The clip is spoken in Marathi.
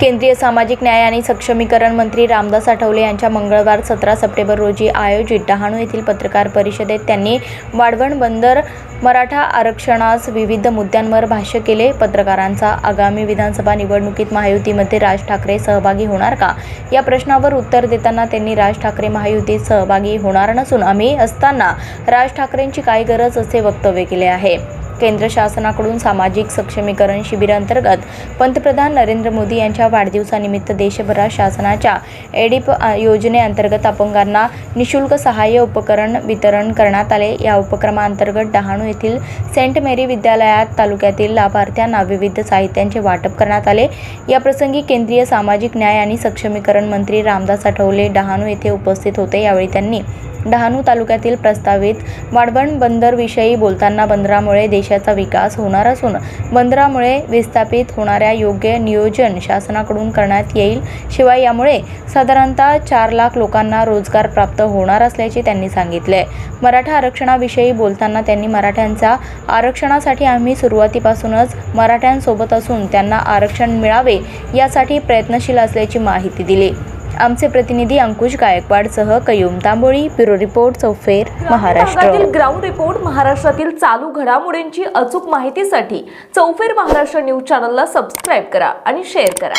केंद्रीय सामाजिक न्याय आणि सक्षमीकरण मंत्री रामदास आठवले यांच्या मंगळवार सतरा सप्टेंबर रोजी आयोजित डहाणू येथील पत्रकार परिषदेत त्यांनी वाढवण बंदर मराठा आरक्षणास विविध मुद्द्यांवर भाष्य केले. पत्रकारांचा आगामी विधानसभा निवडणुकीत महायुतीमध्ये राज ठाकरे सहभागी होणार का? या प्रश्नावर उत्तर देताना त्यांनी राज ठाकरे महायुतीत सहभागी होणार नसून आम्ही असताना राज ठाकरेंची काय गरज असे वक्तव्य केले आहे? केंद्र शासनाकडून सामाजिक सक्षमीकरण शिबिरांतर्गत पंतप्रधान नरेंद्र मोदी यांच्या वाढदिवसानिमित्त देशभरात शासनाच्या एडिप योजनेअंतर्गत अपंगांना निशुल्क सहाय्य उपकरण वितरण करण्यात आले. या उपक्रमांतर्गत डहाणू येथील सेंट मेरी विद्यालयात तालुक्यातील लाभार्थ्यांना विविध साहित्यांचे वाटप करण्यात आले. याप्रसंगी केंद्रीय सामाजिक न्याय आणि सक्षमीकरण मंत्री रामदास आठवले डहाणू येथे उपस्थित होते. यावेळी त्यांनी डहाणू तालुक्यातील प्रस्तावित वाढवण बंदरविषयी बोलताना बंदरामुळे देश देशाचा विकास होणार असून बंदरामुळे विस्थापित होणाऱ्या योग्य नियोजन शासनाकडून करण्यात येईल. शिवाय यामुळे साधारणतः चार लाख लोकांना रोजगार प्राप्त होणार असल्याचे त्यांनी सांगितले मराठा आरक्षणाविषयी बोलताना त्यांनी मराठ्यांचा आरक्षणासाठी आम्ही सुरुवातीपासूनच मराठ्यांसोबत असून त्यांना आरक्षण मिळावे यासाठी प्रयत्नशील असल्याची माहिती दिली. आमचे प्रतिनिधी Ankush गायकवाडसह Qayyum Tamboli bureau report Chaufer Maharashtra. Ground report महाराष्ट्रातील चालू घडामोडींची अचूक माहितीसाठी चौफेर महाराष्ट्र न्यूज चॅनलला सबस्क्राईब करा आणि शेअर करा.